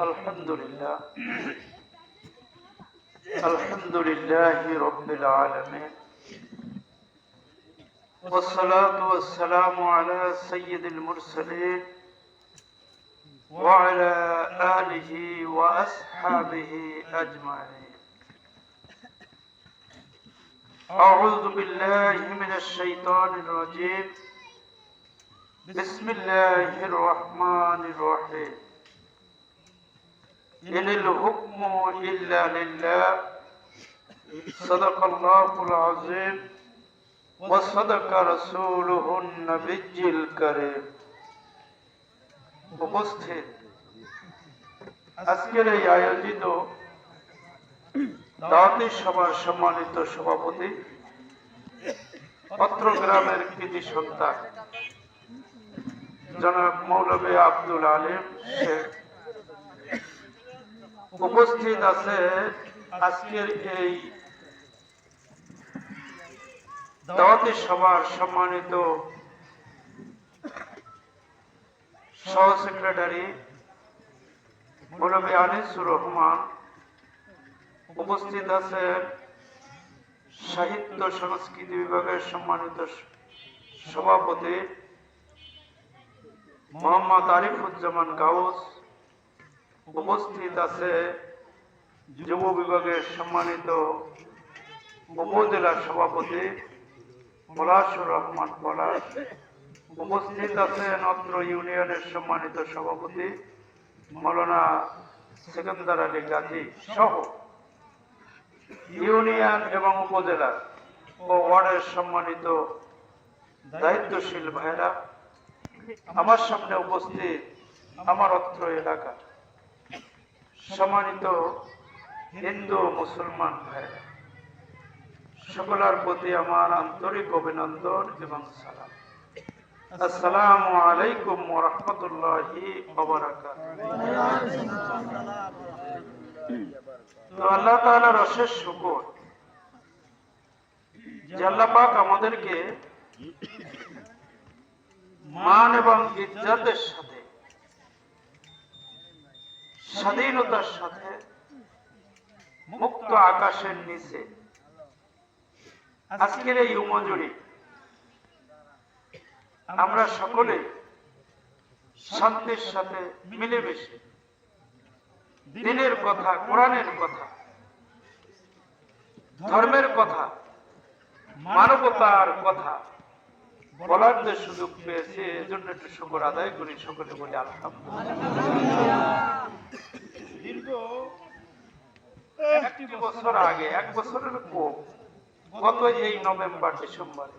الحمد لله. الحمد لله رب العالمين. والصلاة والسلام على سيد المرسلين وعلى آله وأصحابه أجمعين. أعوذ بالله من الشيطان الرجيم. بسم الله الرحمن الرحيم. إن الحكم إلا لله صدق الله العظيم وصدق رسوله النبي الكريم উপস্থিত আজকের এই আয়োজিত দাওয়াতি সভার সম্মানিত সভাপতি পত্রগ্রামের কৃতি সন্তান জনাব মৌলবী আব্দুল আলিম শেখ উপস্থিত আছে আজকের এই দাওয়াতি সভার সম্মানিত সহ সেক্রেটারি মৌলবী আনিসুর রহমান, উপস্থিত আছেন সাহিত্য সংস্কৃতি বিভাগের সম্মানিত সভাপতি মোহাম্মদ আরিফুজ্জামান গাউস উপস্থিত আছে যুব বিভাগের সম্মানিত উপজেলা সভাপতি পলাশুর রহমান পলাশ উপস্থিত আছেন অত্র ইউনিয়নের সম্মানিত সভাপতি মৌলানা সেকেন্দার আলী গাজী সহ ইউনিয়ন এবং উপজেলা ও ওয়ার্ডের সম্মানিত দায়িত্বশীল ভাইরা আমার সামনে উপস্থিত আমার অত্র এলাকা সম্মানিত হিন্দু মুসলমান ভাইরা সকলের প্রতি আমার আন্তরিক অভিনন্দন এবং সালাম। আসসালামু আলাইকুম রাহমাতুল্লাহি তো আল্লাহ তাআলার অশেষ শুকর, যে আমাদেরকে মান এবং ইজ্জতের সাথে স্বাধীনতার সাথে মুক্ত আকাশের নিচে। আজকের এই উমজুরি, আমরা সকলে শান্তির সাথে মিলেমিশে দিনের কথা, কোরআনের কথা, ধর্মের কথা, মানবতার কথা বলার যে সুযোগ পেয়েছে, এজন্য একটু শুকর আদায় করি বলে আলহামদুলিল্লাহ। একটি বছর আগে, এক বছরের কম, গত এই নভেম্বর, ডিসেম্বরে।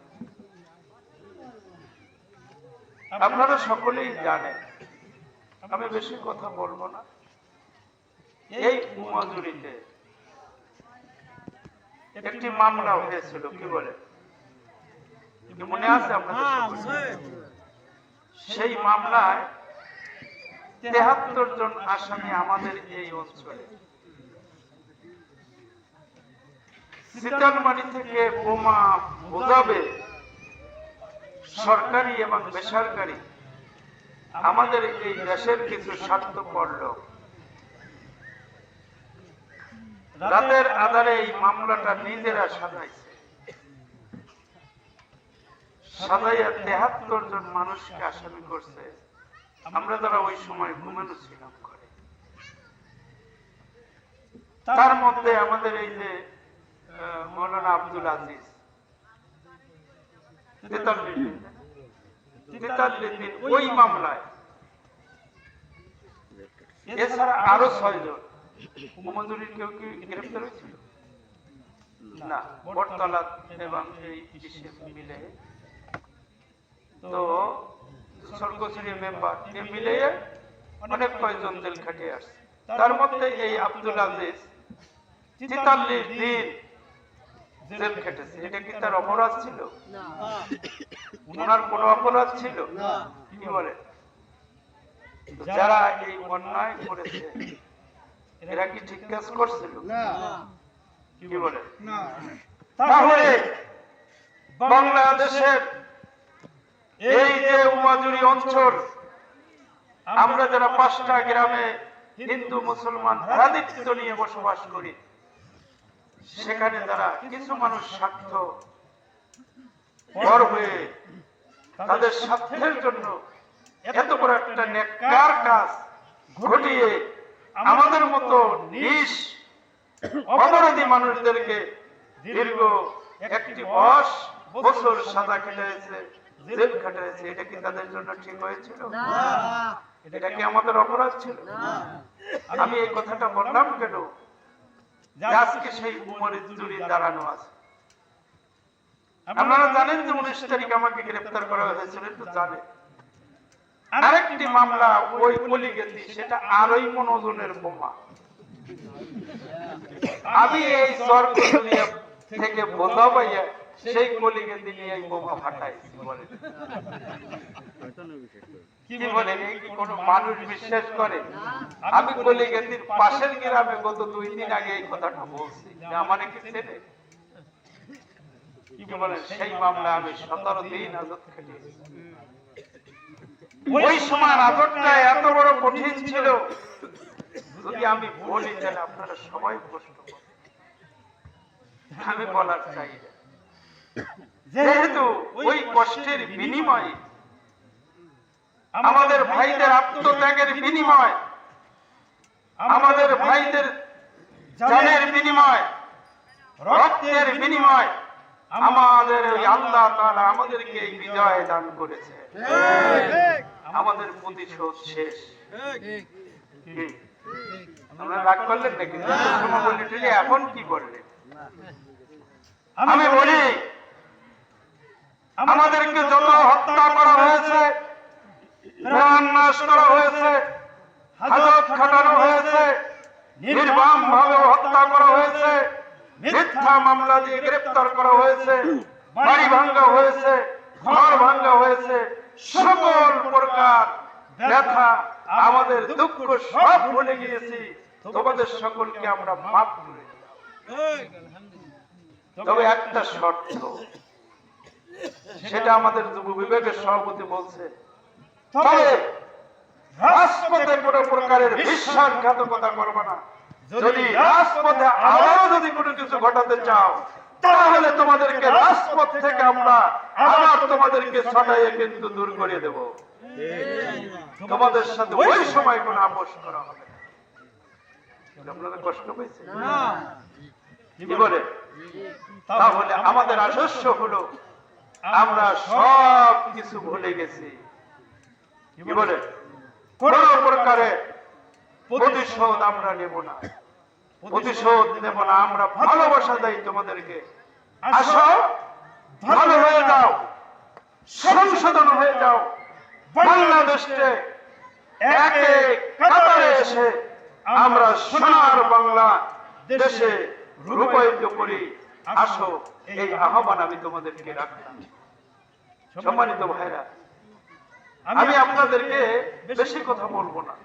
আপনারা সকলেই জানেন, আমি বেশি কথা বলব না। এই উমাজুরিতে একটি মামলা হয়েছিল, কি বলে মনে আছে আপনাদের সেই মামলায় তেহাত্তর জন আসামি আমাদের এই অঞ্চলে। সিতানমারি থেকে বোমা বোঝাবে সরকারি এবং বেসরকারি আমাদের এই দেশের কিছু স্বার্থপর লোক। রাতের আধারে এই মামলাটা নিজেরা সাজাইছে। তেহাত্তর জন মানুষকে আসামি করছে। আমরা যারা ওই সময় ঘুমানো ছিলাম ঘরে। তার মধ্যে আমাদের এই যে মৌলানা আব্দুল আজিজ ওই মামলায়। এছাড়া আরও ছয় জন। মঞ্জুরির কেউ কি গ্রেফতার হয়েছিল? না, বটতলা এবং এই মিলে তো সর্বশ্রী মেম্বার এ মিলে অনেক কয়জন জেল খাটিয়ে আসছে। তার মধ্যে এই আব্দুল আজিজ তেতাল্লিশ দিন জেল খেটেছে। এটা কি তার অপরাধ ছিল? ওনার কোনো অপরাধ ছিল? কি বলে? যারা এই অন্যায় করেছে এরা কি ঠিক কাজ করছিল? কি বলে? তাহলে বাংলাদেশের এই যে উমাজুরি অঞ্চল, আমরা যারা পাঁচটা গ্রামে হিন্দু, মুসলমান ভ্রাতৃত্ব নিয়ে বসবাস করি, সেখানে তারা কিছু মানুষ স্বার্থ পর হয়ে তাদের স্বার্থের জন্য এত বড় একটা নেককার কাজ ঘটিয়ে আমাদের মতো নিশ, অপরাধী মানুষদেরকে দীর্ঘ একটি বয়স বছর সাদা খেটেছে। জেল খাটাইছে এটা কি তাদের জন্য ঠিক হয়েছিল? এটা কি আমাদের অপরাধ ছিল? আমি এই কথাটা বললাম কেন? আজকে সেই উমরের জুড়ি দাঁড়ানো আছে। আপনারা জানেন যে উনিশ তারিখ আমাকে গ্রেফতার করা হয়েছিল তো জানেন। আরেকটি মামলা ওই কলিগেতি সেটা আড়াই মন ওজনের বোমা। আমি এই সরকার থেকে বোঝা পাইয়া সেই কলিগেতি নিয়ে এই বোমা ফাটাইছি কি বলেন এই কি কোনো মানুষ বিশ্বাস করে? আমি কলিগেতির পাশের গ্রামে গত দুই দিন আগে এই কথাটা বলছি। আমার কি ছেলে। কি বলেন সেই মামলা আমি সতেরো দিন আজত খেটেছি। ওই সময় এত বড় কঠিন ছিল। যদি আমি বলি তাহলে আপনারা সবাই প্রশ্ন করবেন। আমি বলার চাই না। যেহেতু ওই কষ্টের বিনিময়ে আমাদের ভাইদের আত্মত্যাগের বিনিময় আমাদের ভাইদের জানের বিনিময় রক্তের বিনিময় আমাদের ওই আল্লাহ তাআলা আমাদেরকে এই বিজয় দান করেছে। আমাদের প্রতিশোধ শেষ। আমরা রাগ করলেন নাকি? সময় বললি "তুই এখন কি করলে আমি বলি আমাদেরকে যত হত্যা করা হয়েছে প্রাণ নাশ করা হয়েছে হাজত খাটানো হয়েছে নির্বাম ভাবে হত্যা করা হয়েছে মিথ্যা মামলা দিয়ে গ্রেফতার করা হয়েছে বাড়ি ভাঙ্গা হয়েছে ঘর ভাঙ্গা হয়েছে সকল প্রকার ব্যথা আমাদের দুঃখ সব ভুলে গিয়েছি তোমাদের সকলকে আমরা মাফ করে। তবে একটা শর্ত সেটা আমাদের যুব বিবেকের সভাপতি বলছে। তবে রাজপথে কোনো প্রকারের বিশ্বাসঘাতকতা করবে না। যদি রাজপথে আবারও যদি কোনো কিছু ঘটাতে চাও তাহলে তোমাদেরকে রাজপথ থেকে আমরা আবার তোমাদেরকে সটাইয়ে কিন্তু দূর করে দেব। তোমাদের সাথে ওই সময় কোনো আপোষ করা হবে আপনারা কষ্ট পেয়েছে কি বলে? তাহলে আমাদের আদর্শ হলো আমরা সব কিছু ভুলে গেছি। কি বলে? কোন প্রকারে প্রতিশোধ আমরা নেব না। প্রতিশোধ নেব না। আমরা ভালোবাসা দেই তোমাদেরকে। আসো ভালো হয়ে যাও। সংশোধন হয়ে যাও। বাংলাদেশে একে কাতারে এসে আমরা সোনার বাংলা দেশে রূপায়িত করি। আসো এই আহ্বান আমি তোমাদেরকে রাখলাম। সম্মানিত ভাইরা আমি আপনাদেরকে বেশি কথা বলব না।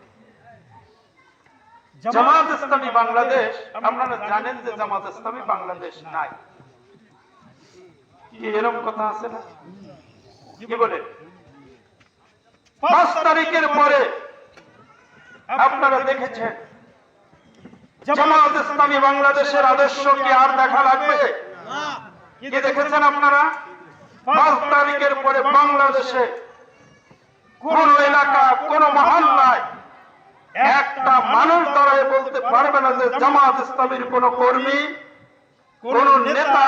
জামাত ইসলামী বাংলাদেশ আপনারা জানেন যে জামাত ইসলামী বাংলাদেশ নাই। কি এরকম কথা আছে না? কি বলে পাঁচ তারিখের পরে আপনারা দেখেছেন জামাত ইসলামী বাংলাদেশের আদর্শ কি আর দেখা লাগবে? কি দেখেছেন আপনারা? পাঁচ তারিখের পরে বাংলাদেশে কোন এলাকা কোন মহল্লায় একটা মানুষ দাঁড়ায় বলতে পারবে না যে জামাত ইসলামীর কোন কর্মী কোন নেতা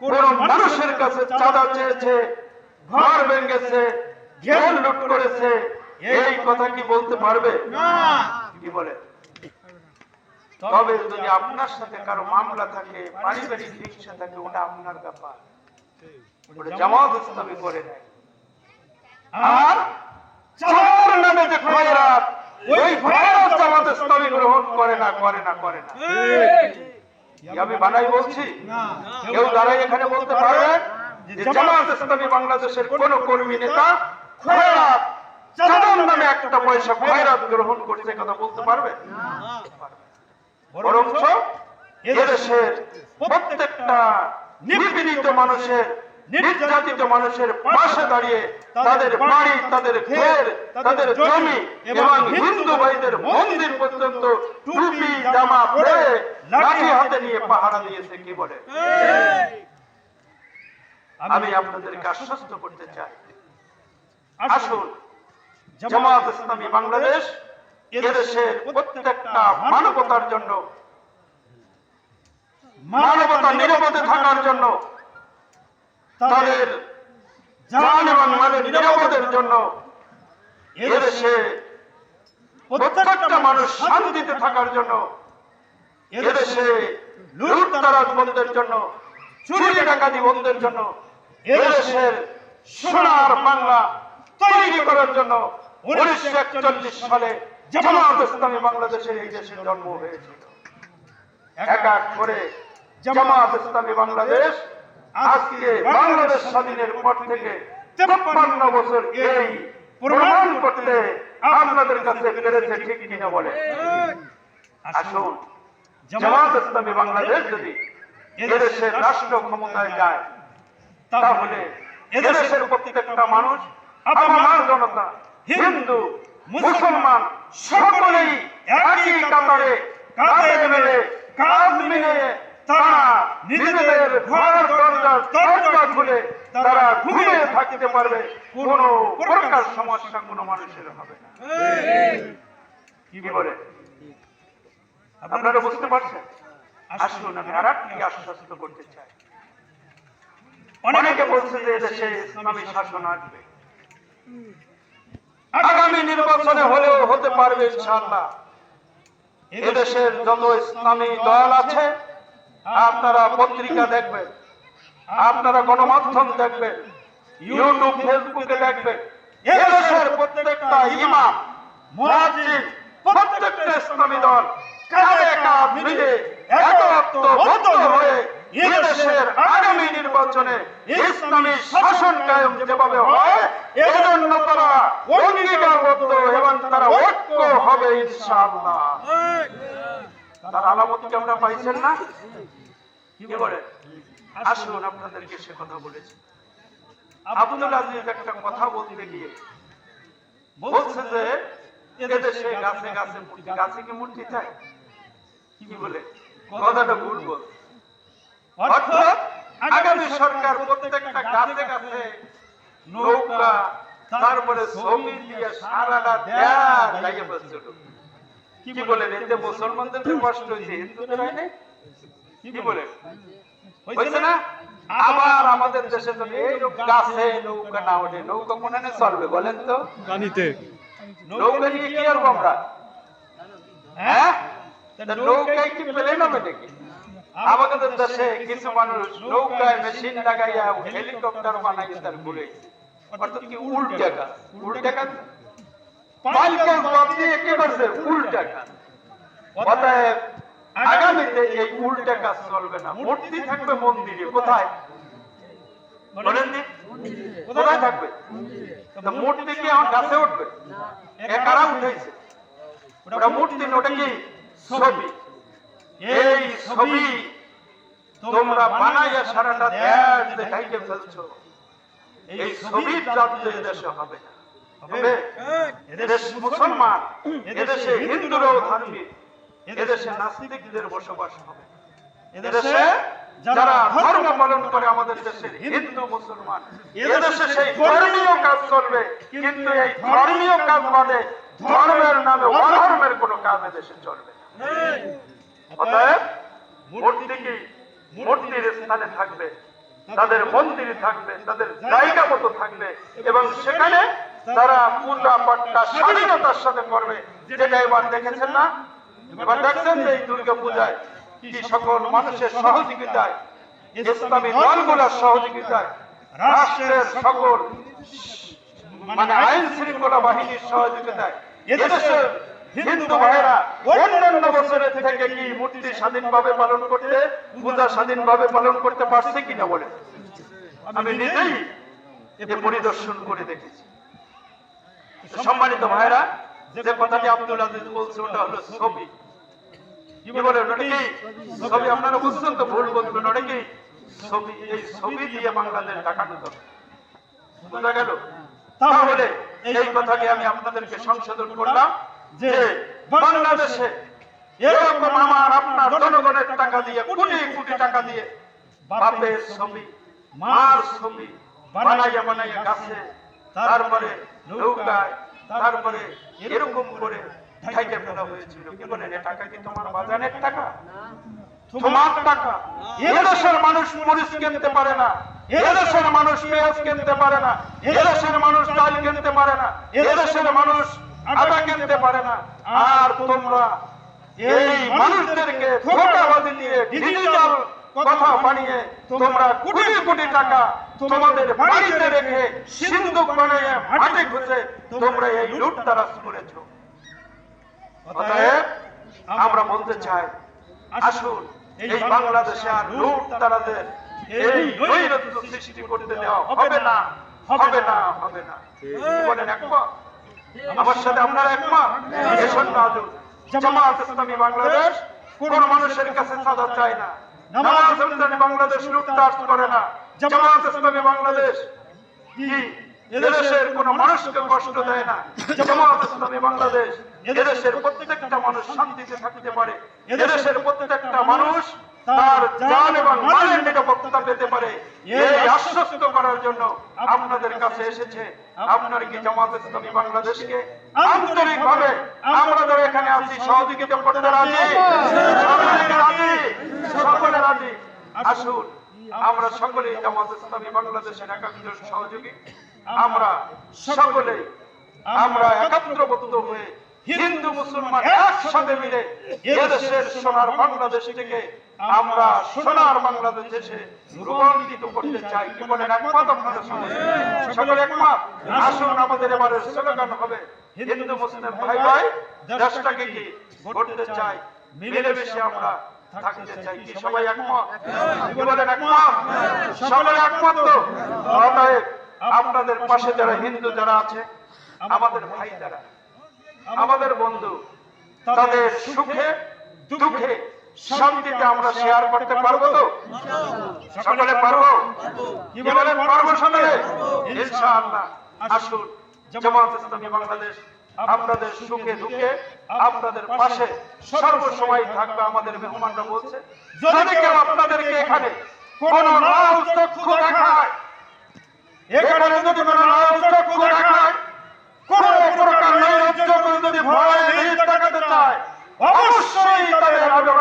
কোন মানুষের কাছে চাঁদা চেয়েছে ঘর ভেঙেছে ঘের লুট করেছে। এই কথা কি বলতে পারবে? কি বলে? তবে যদি আপনার সাথে কারও মামলা থাকে পারিবারিক হিংসা থাকে ওটা আপনার ব্যাপার। ওটা জামাত ইসলামী করে আর চার নামে যে খয়রাত ওই খয়রাত জামাত ইসলামী গ্রহণ করে না করে না করে না। আমি বানাই বলছি। কেউ দাঁড়াই এখানে বলতে পারবেন যে জামাত ইসলামী বাংলাদেশের কোন কর্মী নেতা খয়রাত চাঁদার নামে একটা পয়সা খয়রাত গ্রহণ করছে কথা বলতে পারবে? বরঞ্চ এদেশের প্রত্যেকটা নিপীড়িত মানুষের, নির্যাতিত মানুষের পাশে দাঁড়িয়ে তাদের বাড়ি, তাদের ঘর, তাদের জমি এবং হিন্দু ভাইদের মন্দির পর্যন্ত টুপি, জামা পরে লাঠি হাতে নিয়ে পাহারা দিয়েছে, কি বলে? আমি আপনাদেরকে আশ্বস্ত করতে চাই। আসুন, জামাত ইসলামী বাংলাদেশ এদেশের প্রত্যেকটা মানবতার জন্য মানবতা নিরাপদে থাকার জন্য, তাদের জান এবং মালের নিরাপদের জন্য এদেশে প্রত্যেকটা মানুষ শান্তিতে থাকার জন্য, এদেশে লুটতারাজ বন্ধের জন্য চুরি ডাকাতি বন্ধের জন্য এদেশের সোনার বাংলা তৈরি করার জন্য উনিশশো একচল্লিশ সালে জামাত ইসলামী বাংলাদেশের এই দেশে জন্ম হয়েছিল। এক এক করে জামাত ইসলামী বাংলাদেশ আজকে বাংলাদেশ স্বাধীনের পর থেকে তেপ্পান্ন বছর এই প্রমাণ করতে আপনাদের কাছে পেরেছে ঠিক কিনা বলে। আসুন, জামাত ইসলামী বাংলাদেশ যদি এদেশের রাষ্ট্র ক্ষমতায় যায়, তাহলে এদেশের প্রত্যেকটা মানুষ আমার জনতা, হিন্দু, মুসলমান, সকলেই একই কাতারে কাঁধে মিলে, কাঁধ মিলে তারা নিজেদের ঘর দরজা দরজা খুলে তারা ঘুমিয়ে থাকতে পারবে। কোনো প্রকার সমস্যা কোনো মানুষের হবে না। কি বলে? আপনারা বুঝতে পারছেন? আসুন আমি আর একটি আশ্বস্ত করতে চাই। অনেকে বলছে যে এদেশে ইসলামী শাসন আসবে। আগামী নির্বাচনে হলেও হতে পারবে ইনশাআল্লাহ। এদেশের যত ইসলামী দল আছে আপনারা পত্রিকা দেখবেন, আপনারা গণমাধ্যম দেখবেন ইউটিউব ফেসবুকে দেখবেন। প্রত্যেকটা ইমাম প্রত্যেকটা ইসলামী দল আগামী নির্বাচনে ইসলামী হয় তারা তারা ঐক্য হবে ইনশাআল্লাহ। তার আলামত কি আমরা পাইছেন না? কি বলে? আসুন, আপনাদেরকে সে কথা বলেছি। আব্দুল আজিজ একটা কথা বলতে গিয়ে বলছে যে, এদেশে গাছে গাছে গাছে কি মূর্তি চাই? কি বলে? কথাটা ভুল বল। অর্থাৎ আগামী সরকার প্রত্যেকটা গাছে গাছে নৌকা, তারপরে ছবি দিয়ে সারাটা দেয়ার লাগিয়ে বসছিল কি বলেন? এতে মুসলমানদের কষ্ট হয়েছে হিন্দুদের হয় নাই? কি বলে হয়েছে না? আবার আমাদের দেশে তো এই গাছে নৌকা না ওঠে নৌকা কোনে চলবে বলেন তো? পানিতে নৌকা নিয়ে কি আর আমরা হ্যাঁ? তা নৌকায় কি প্লেন হবে নাকি? আমাদের দেশে কিছু মানুষ নৌকায় মেশিন লাগাইয়া হেলিকপ্টার বানাই তার ঘুরে অর্থাৎ কি উল্টা উল্টা দিয়ে কি করছে উল্টা কাজ। আগামীতে এই উল্টা কাজ চলবে না। মূর্তি থাকবে মন্দিরে। কোথায়? ওটা কি? ছবি। এই ছবি তোমরা বানাইয়া সারাটা দেশ এই ছবির এদেশে হবে না। হবে। এদেশ মুসলমান এদেশে হিন্দুরাও ধার্মিক এদেশে নাস্তিকদের বসবাস হবে। এদেশে যারা ধর্ম পালন করে আমাদের দেশের হিন্দু মুসলমান এদেশে সেই ধর্মীয় কাজ চলবে। কিন্তু এই ধর্মীয় কাজ বাদে ধর্মের নামে অধর্মের কোনো কাজ এদেশে চলবে। অতএব মূর্তি কি মূর্তির স্থানে থাকবে? তাদের মন্দির থাকবে তাদের জায়গা মতো থাকবে এবং সেখানে তারা পূজা পাঠটা স্বাধীনতার সাথে করবে। যেটা এবার দেখেছেন না? এবার দেখছেন যে এই দুর্গা পূজায় কি সকল মানুষের সহযোগিতায় ইসলামী দলগুলোর সহযোগিতায় রাষ্ট্রের সকল মানে আইন শৃঙ্খলা বাহিনীর সহযোগিতায় এদেশের হিন্দু অন্যান্য বছরের থেকে কি মূর্তি স্বাধীনভাবে পালন করতে পূজা স্বাধীনভাবে পালন করতে পারছে কিনা বলে? আমি নিজেই পরিদর্শন করে দেখেছি। সম্মানিত ভাইরা যে কথাটি আব্দুল আজিজ বলছে ওটা হলো ছবি। কি বলে ওটা কি ছবি? আপনারা বুঝছেন তো ভুল বলবেন ওটা কি ছবি? এই ছবি দিয়ে বাংলাদেশ দেখানো দরকার বোঝা গেল? তাহলে এই কথাকে আমি আপনাদেরকে সংশোধন করলাম। যে বাংলাদেশে এরকম আমার আপনার জনগণের টাকা দিয়ে কোটি কোটি টাকা দিয়ে বাপের ছবি মার ছবি বানাইয়া বানাইয়া গাছে তারপরে নৌকায় তারপরে এরকম করে ঢাইকে ফেলা হয়েছিল। কি বলেন টাকা কি তোমার বাজানের টাকা? তোমার টাকা। এদেশের মানুষ মরিচ কিনতে পারে না। এদেশের মানুষ পেঁয়াজ কিনতে পারে না। এদেশের মানুষ ডাল কিনতে পারে না। এদেশের মানুষ আটা কিনতে পারে না। আর তোমরা এই মানুষদেরকে ধোকাবাজি দিয়ে ডিজিটাল কথা বানিয়ে তোমরা কোটি কোটি টাকা তোমাদের বাড়িতে রেখে সিন্ধুক বানিয়ে মাটি খুঁজে তোমরা এই লুটতারাজ করেছ। অতএব আমরা বলতে চাই আসুন এই বাংলাদেশে আর লুট তারাদের এই নৈরাজ্য সৃষ্টি করতে দেওয়া হবে না হবে না। হবে না। বলেন একমত আমার সাথে আপনারা একমত। এসন রাজু জামাত ইসলামী বাংলাদেশ কোন মানুষের কাছে সাদা চায় না। জামাত ইসলামী বাংলাদেশ লুটতারাজ করে না। জামাত ইসলামী বাংলাদেশ কি? এদেশের কোন মানুষকে কষ্ট দেয় না। জামাত ইসলামী বাংলাদেশ এদেশের প্রত্যেকটা মানুষ শান্তিতে থাকতে পারে। এদেশের প্রত্যেকটা মানুষ তার জান এবং মালের নিরাপত্তা পেতে পারে। এই আশ্বস্ত করার জন্য আপনাদের কাছে এসেছে। আপনার কি জামাত ইসলামী বাংলাদেশকে এখানে আছি সহযোগিতা করতে রাজি? সকলে রাজি? সকলে রাজি? আসুন। আমরা সকলেই জামাত ইসলামী বাংলাদেশের একাত্তর সহযোগী। আমরা সকলে আমরা একাত্রবদ্ধ হয়ে হিন্দু, মুসলমান একসাথে মিলে এদেশের সোনার বাংলাদেশ থেকে আমরা সোনার বাংলাদেশে রূপান্তরিত করতে চাই। কি বলেন একমত আপনাদের সকলে একমত? আসুন, আমাদের এবারের স্লোগান হবে, হিন্দু, মুসলিম ভাই ভাই দেশটাকে কি গড়তে চাই? মিলেমিশে আমরা থাকতে আপনাদের পাশে যারা হিন্দু যারা আছে, আমাদের ভাই যারা আমাদের বন্ধু, তাদের সুখে, দুঃখে, শান্তিতে আমরা শেয়ার করতে পারব তো? সকলে পারব? কি বলেন পারব সকলে? ইনশাআল্লাহ। আসুন, জামাত ইসলামী বাংলাদেশ, আপনাদের সুখে, দুঃখে, আপনাদের পাশে সর্বসময় থাকবে আমাদের মেহমানরা বলছে। যদি কেউ আপনাদেরকে এখানে কোন লাল চক্ষু দেখায়, এখানে যদি কোনো লাল চক্ষু দেখায় কোন প্রকার নৈরাজ্য করে যদি ভয় ভীত দেখাতে চায় অবশ্যই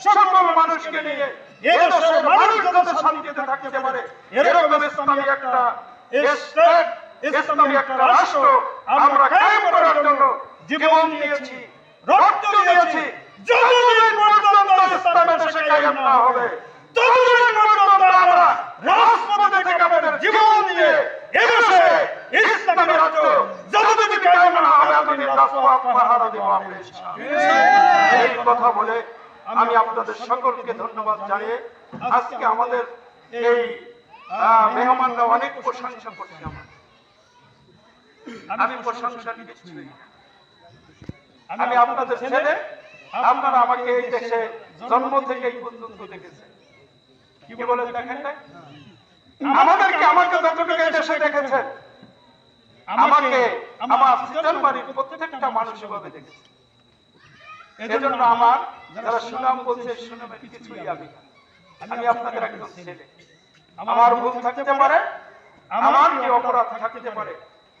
সকল মানুষকে নিয়ে এদেশের মানুষ যাতে শান্তিতে থাকতে পারে এরকম ইসলামী একটা স্টেট ইসলামী একটা রাষ্ট্র আমরা কায়েম করার জন্য জীবন দিয়েছি রক্ত দিয়েছি যতদিন পর্যন্ত ইসলামের দেশে কায়েম না হবে ততদিন পর্যন্ত আমরা রাজপথে থেকে আমাদের জীবন দিয়ে এদেশে ইসলামী রাষ্ট্র যতদিন কায়েম না হবে ততদিন রাজপথ পাহারা দেব আমরা এই কথা বলে আমি আপনাদের সকলকে ধন্যবাদ জানিয়ে আজকে আমাদের এই মেহমানরা অনেক প্রশংসা করছে আমার। আমি প্রশংসা কিছুই না। আমি আপনাদের ছেলে আপনারা আমাকে এই দেশে জন্ম থেকে এই পর্যন্ত দেখেছেন। কি বলে দেখেন নাই? আমাদেরকে আমাকে যতটুকু এই দেশে দেখেছেন। আমাকে আমার বাড়ির প্রত্যেকটা মানুষ এভাবে দেখেছে। এজন্য আমার যারা সুনাম বলছে সুনামের কিছুই আমি আমি আপনাদের একজন ছেলে। আমার ভুল থাকতে পারে আমার কি অপরাধ থাকতে পারে?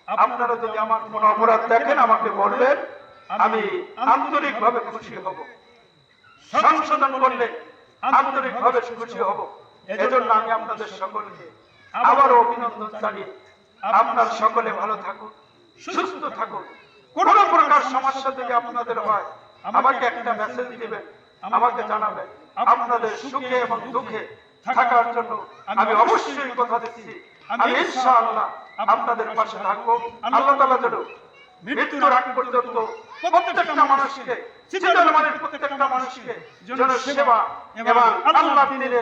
আপনারা যদি আমার কোন অপরাধ দেখেন আমাকে বলবেন আমি আন্তরিক ভাবে খুশি হব। সংশোধন করলে খুশি হব। এজন্য আমি আপনাদের সকলকে আবারও অভিনন্দন জানিয়ে আপনার সকলে ভালো থাকুন সুস্থ থাকুন। কোন প্রকার সমস্যা যদি আপনাদের হয় আমাকে একটা মেসেজ দিবেন আমাকে জানাবেন। আপনাদের সুখে এবং দুঃখে থাকার জন্য আমি অবশ্যই কথা দিচ্ছি। আমি ইনশাআল্লাহ আপনাদের পাশে থাকব। আল্লাহ তাআলা যেন মৃত্যুর আগ পর্যন্ত প্রত্যেকটা মানুষকে চিন্তার প্রত্যেকটা মানুষকে যেন সেবা এবং আল্লাহ দিনের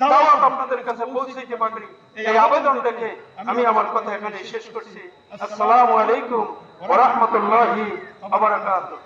দাওয়াত আপনাদের কাছে পৌঁছাইতে পারি। এই আবেদন রেখে আমি আমার কথা এখানে শেষ করছি। আসসালামু আলাইকুম ওয়া রাহমাতুল্লাহি ওয়া বারাকাতুহু।